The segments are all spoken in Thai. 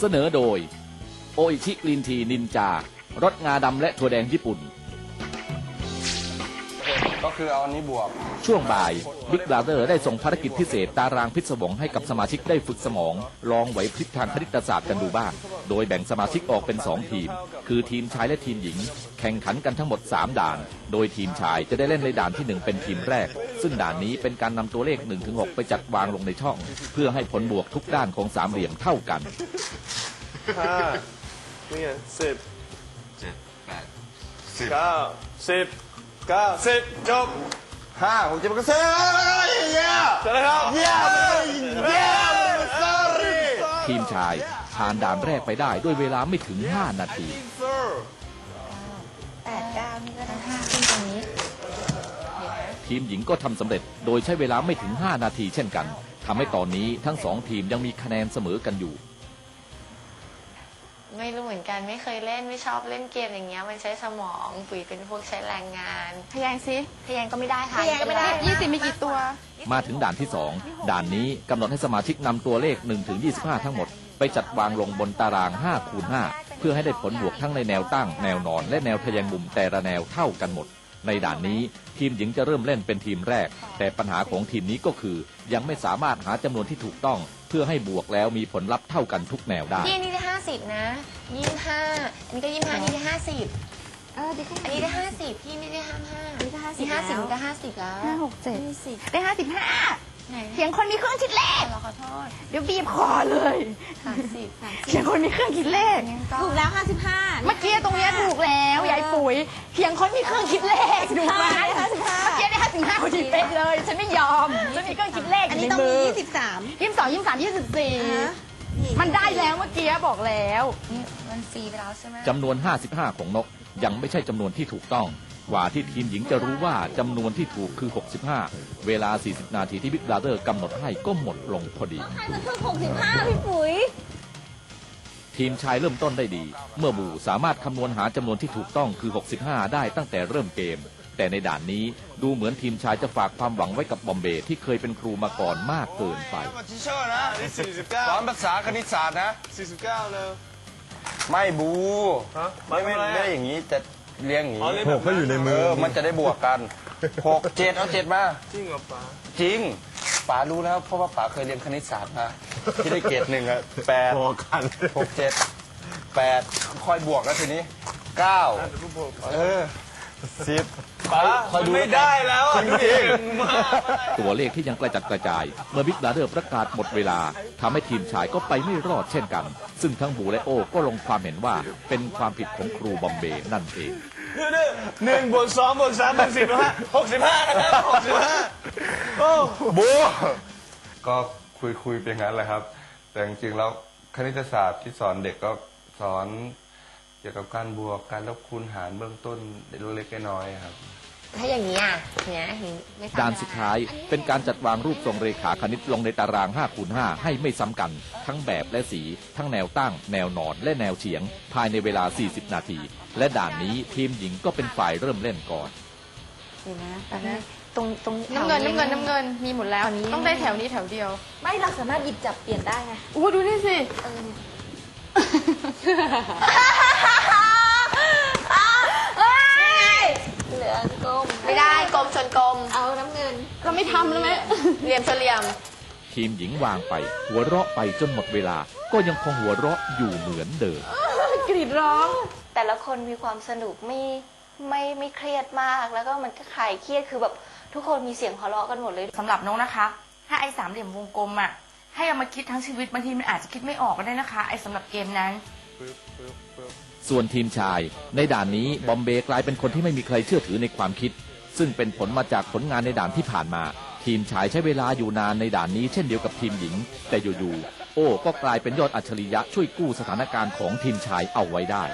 เสนอโดย โออิชิกรีนทีนินจารสงาดำและถั่วแดงญี่ปุ่น ก็คือเอาอันนี้บวก ช่วงบ่ายบิ๊กบราเ h อร์ได้ส่งภารกิจพิเศษตารางพิศวงให้กับสมาชิกได้ฝึกสมอง ลองไหวพริบทางคณิตศาสตร์กันดูบ้าง โดยแบ่งสมาชิกออกเป็น 2 ทีม คือทีมชายและทีมหญิง แข่งขันกันทั้งหมด 3 ด่าน โดยทีมชายจะได้เล่นในด่านที่ 1 เป็นทีมแรก ซึ่งด่านนี้เป็นการนำตัวเลข 1-6 ไปจัดวางลงในช่อง เพื่อให้ผลบวกทุกด้านของสามเหลี่ยมเท่ากัน ห้านี่ไงสิบเจ็ดแปดสิบเก้าสิบเก้าสิบจบห้าหกเจ็ดแปดเก้าสิบเย้เสร็จแล้วครับเย้เย้ sorry ทีมชายผ่านด่านแรกไปได้ด้วยเวลาไม่ถึง 5 นาที ทีมหญิงก็ทำสำเร็จ โดยใช้เวลาไม่ถึง 5 นาทีเช่นกันทำให้ตอนนี้ทั้งสองทีมยังมีคะแนนเสมอกันอยู่ ไม่รู้เหมือนกันไม่เคยเล่นไม่ชอบเล่นเกมอย่างเงี้ยมันใช้สมองปุ๋ยเป็นพวกใช้แรงงานพยางสิพยานก็ไม่ได้ค่ะพยางก็ไม่ได้ ยี่ยี่สิสิบบมีกี่ตัว มาถึงด่านที่ 2 ด่านนี้กำหนดให้สมาชิกนำตัวเลข 1 ถึง 25 ทั้งหมด ไปจัดวางลงบนตาราง 5 คูณ 5 เพื่อให้ได้ผลบวกทั้งในแนวตั้ง แนวนอน และแนวทะแยงมุมแต่ละแนวเท่ากันหมด ในด่านนี้ทีมหญิงจะเริ่มเล่นเป็นทีมแรก แต่ปัญหาของทีมนี้ก็คือ ยังไม่สามารถหาจำนวนที่ถูกต้อง เพื่อให้บวกแล้วมีผลลัพธ์เท่ากันทุกแนวได้ พี่อันนี้ได้ห้าสิบนะยี่สิบห้าอันนี้ก็ยี่สิบห้าอันนี้ได้ห้าสิบเออดีขึ้นอันนี้ได้ห้าสิบพี่ไม่ได้ห้าห้าอันนี้ก็50นี่ห้าสิบแล้วก็ห้าสิบแล้วห้าหกเจ็ดได้ห้าสิบห้าไหนเถียงคนมีเครื่องคิดเลขเราขอโทษ เดี๋ยวบีบคอเลยสามสิบสามสิเถียบงคนมีเครื่องคิดเลข ถูกแล้ว55เมื่อกี้ตรงเนี้ยถูกแล้วยายปุ๋ยเถียงคนมีเครื่องคิดเลขถูกไหมห้าสิบห้าเมื่อกี้ได้ห้าสิบห้าพอดีเป๊ะเลย ฉันไม่ยอมฉันมีเครื่องคิดเลขออันยู่นี้ในต้องมืมีอ23ยี่สิบสองยี่สิบสามยี่สิบสี่อะมันได้แล้วเมื่อกี้บอกแล้วนี่มันฟรีไปแล้วใช่ไหมจำนวน 55 ของนกยังไม่ใช่จำนวนที่ถูกต้อง กว่าที่ทีมหญิงจะรู้ว่าจำนวนที่ถูกคือ 65 เวลา 40 นาทีที่บิ๊กบราเ h อร์กำหนดให้ก็หมดลงพอดีมันคือ65 พี่ปุ๋ย ทีมชายเริ่มต้นได้ดี เมื่อบูสามารถคำนวณหาจำนวนที่ถูกต้องคือ 65 ได้ตั้งแต่เริ่มเกม แต่ในด่านนี้ดูเหมือนทีมชายจะฝากความหวังไว้กับบอมเบย์ที่เคยเป็นครูมาก่อนมากเกินไป มาทิเชอร์นะอันนี้สี่สิบเก้าสอนภาษาคณิตศาสตร์นะสี่สิบเก้าเลย ไม่บูฮะไม่ไม่ไม่ไม่เป็นไรได้อย่างนี้จะ เลี้ยงอย่างอ๋อนี้เล่นแบบนั้นเออมันจะได้บวกกันหกเจ็ดเอาเจ็ดมา จริงเหรอป๋าจริงป๋ารู้แล้วเพราะว่าป๋าเคยเรียนคณิตศาสตร์มาที่ได้เกรดหนึ่งอะแปดพอกันหกเจ็ดแปดค่อยบวกแล้วทีนี้เก้าเดี๋ยวผู้ปกครองเออสิบ ป๋าคอยดูไม่ได้แล้วอะดูดิมากตัวเลขที่ยังกระจัดกระจาย เมื่อบิ๊กบราเ h อร์ประกาศหมดเวลาทำให้ทีมชายก็ไปไม่รอดเช่นกัน ซึ่งทั้งบูและโอก็ลงความเห็นว่าเป็นความผิดของครูบอมเบย์นั่นเองหนึ่งบวกสองบวกสามบวกสี่บวกห้าหกสิบห้านะครับหกสิบห้าโอ้บูก็คุยคุยๆเป็นงั้นแหละครับ แต่จริงๆแล้วคณิตศาสตร์ที่สอนเด็กก็สอน เกี่ยวกับการบวกการลบคูณหารเบื้องต้นเล็กๆน้อยๆครับ ถ้าอย่างนี้อะเนี่ยเห็นไม่ทำด่านสุดท้ายเป็นการจัดวางรูปทรงเรขาคณิตลงในตาราง5คูณ5ให้ไม่ซ้ำกัน ทั้งแบบและสี ทั้งแนวตั้ง แนวนอนและแนวเฉียง ภายในเวลา 40 นาที และด่านนี้ทีมหญิงก็เป็นฝ่ายเริ่มเล่นก่อนเดี๋ยวนะแต่ว่าตรงตรงน้ำเงินน้ำเงินน้ำเงินมีหมดแล้วอันนี้ต้องได้แถวนี้แถวเดียว ไม่เราสามารถหยิบจับเปลี่ยนได้ไงอู้ดูนี่สิเหลือกล มไม่ได้กลมชนกลมเอาน้ำเงิน เราไม่ทำแล้วไหมเหลี่ยมชนเหลี่ยม ทีมหญิงวางไป หัวเราะไปจนหมดเวลา ก็ยังคงหัวเราะอยู่เหมือนเดิม กรีดร้อง แต่ละคนมีความสนุกไม่ไม่ไม่เครียดมากแล้วก็มันก็คลายเครียดคือแบบทุกคนมีเสียงหัวเราะกันหมดเลย สำหรับนกนะคะ ถ้าไอ้สามเหลี่ยมวงกลมอะ ให้เอามาคิดทั้งชีวิตบางทีมันอาจจะคิดไม่ออกก็ได้นะคะ ไอ้สำหรับเกมนั้น ส่วนทีมชาย ในด่านนี้บอมเบย์กลายเป็นคนที่ไม่มีใครเชื่อถือในความคิด ซึ่งเป็นผลมาจากผลงานในด่านที่ผ่านมา ทีมชายใช้เวลาอยู่นานในด่านนี้เช่นเดียวกับทีมหญิง แต่อยู่ๆโอ้ก็กลายเป็นยอดอัจฉริยะช่วยกู้สถานการณ์ของทีมชายเอาไว้ได้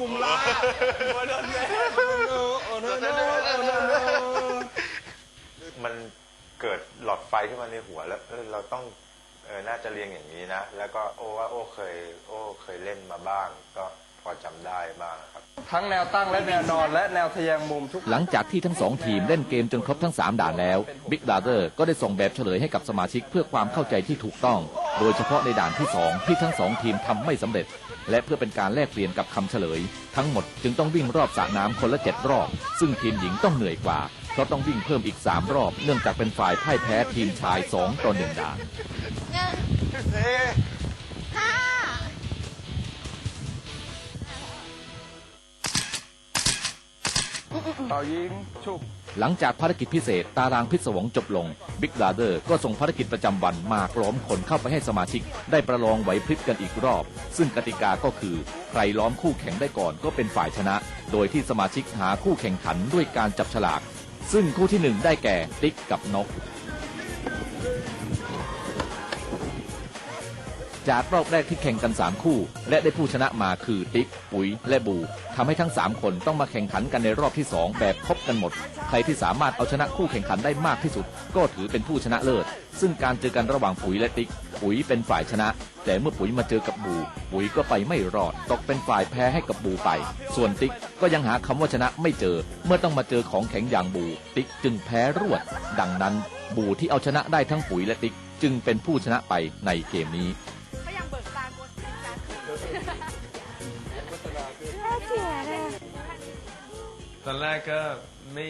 กลุ่มลาโอ้โดนแม่โอ้โนโอ้โนโอ้โนโอ้โนมันเกิดหลอดไฟขึ้นมาในหัวแล้วเออเราต้องเออน่าจะเรียงอย่างนี้นะ แล้วก็โอ้ว่าโอ้เคย โอ้เคยเล่นมาบ้าง ก็พอจำได้บ้างครับ ทั้งแนวตั้งและแนวนอนและแนวทะแยงมุมทุก หลังจากที่ทั้งสองทีมเล่นเกมจนครบทั้ง 3 ด่านแล้ว Big Brother ก็ได้ส่งแบบเฉลยให้กับสมาชิกเพื่อความเข้าใจที่ถูกต้อง โดยเฉพาะในด่านที่ 2 ที่ทั้งสองทีมทำไม่สำเร็จ และเพื่อเป็นการแลกเปลี่ยนกับคำเฉลย ทั้งหมดจึงต้องวิ่งรอบสระน้ำคนละ 7 รอบ ซึ่งทีมหญิงต้องเหนื่อยกว่า เพราะต้องวิ่งเพิ่มอีก 3 รอบ เนื่องจากเป็นฝ่ายพ่ายแพ้ทีมชาย 2 ต่อ 1 ด่านต่อยิงชุบ หลังจากภารกิจพิเศษตารางพิศวงจบลงบิ๊กบราเดอร์ก็ส่งภารกิจประจำวันมากล้อมคนเข้าไปให้สมาชิก ได้ประลองไหวพริบกันอีกรอบ ซึ่งกติกาก็คือ ใครล้อมคู่แข่งได้ก่อนก็เป็นฝ่ายชนะ โดยที่สมาชิกหาคู่แข่งขันด้วยการจับฉลาก ซึ่งคู่ที่หนึ่งได้แก่ติ๊กกับนก จากรอบแรกที่แข่งกัน 3 คู่ และได้ผู้ชนะมาคือติ๊กปุ๋ย และบูทำให้ทั้ง 3 คนต้องมาแข่งขันกันในรอบที่ 2 แบบพบกันหมด ใครที่สามารถเอาชนะคู่แข่งขันได้มากที่สุด ก็ถือเป็นผู้ชนะเลิศ ซึ่งการเจอกันระหว่างปุ๋ยและติ๊ก ปุ๋ยเป็นฝ่ายชนะ แต่เมื่อปุ๋ยมาเจอกับบู ปุ๋ยก็ไปไม่รอด ตกเป็นฝ่ายแพ้ให้กับบูไป ส่วนติ๊กก็ยังหาคำว่าชนะไม่เจอ เมื่อต้องมาเจอของแข็งอย่างบู ติ๊กจึงแพ้รวด ดังนั้น บูที่เอาชนะได้ทั้งปุ๋ยและติ๊ก จึงเป็นผู้ชนะไปในเกมนี้ อนแรกก็ไม่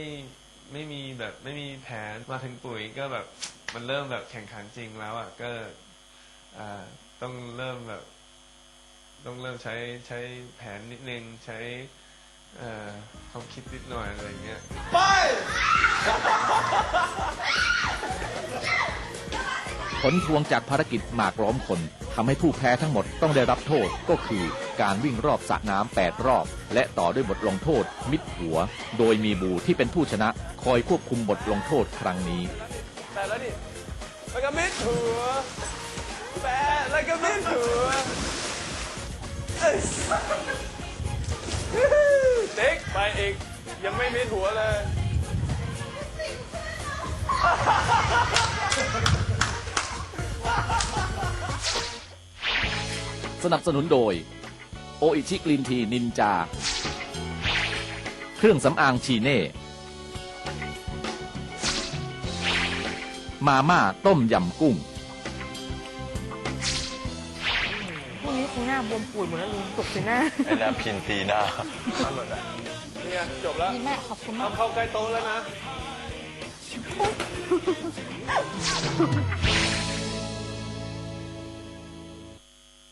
ไม่มีแบบไม่มีแผนมาถึงปุ๋ยก็แบบมันเริ่มแบบแข่งขันจริงแล้วอะก็ต้องเริ่มแบบ ต้องเริ่มใช้ใช้แผนนิดนึงใช้เอ่อความคิดนิดหน่อยอะไรเงี้ย ผลพวงจากภารกิจหมากล้อมคนทำให้ผู้แพ้ทั้งหมดต้องได้รับโทษก็คือการวิ่งรอบสระน้ำ8รอบ และต่อด้วยบทลงโทษ มิดหัว โดยมีบูที่เป็นผู้ชนะ คอยควบคุมบทลงโทษครั้งนี้แต่แล้วดิแล้วก็มิดหัวแปะแล้วก็มิดหัวเอ้ยติ๊กไปอีกยังไม่มิดหัวเลย สนับสนุนโดย โออิชิกลินทีนินจา เครื่องสำอางชีเน่ มาม่าต้มยำกุ้ง พรุ่งนี้คงหน้าบวมปูดหมดแล้วลุงตกใส่หน้าไอ้นาพินตีหน้านี่ไงจบแล้วดีมากขอบคุณมากเอาเข้าใกล้โต๊ะแล้วนะ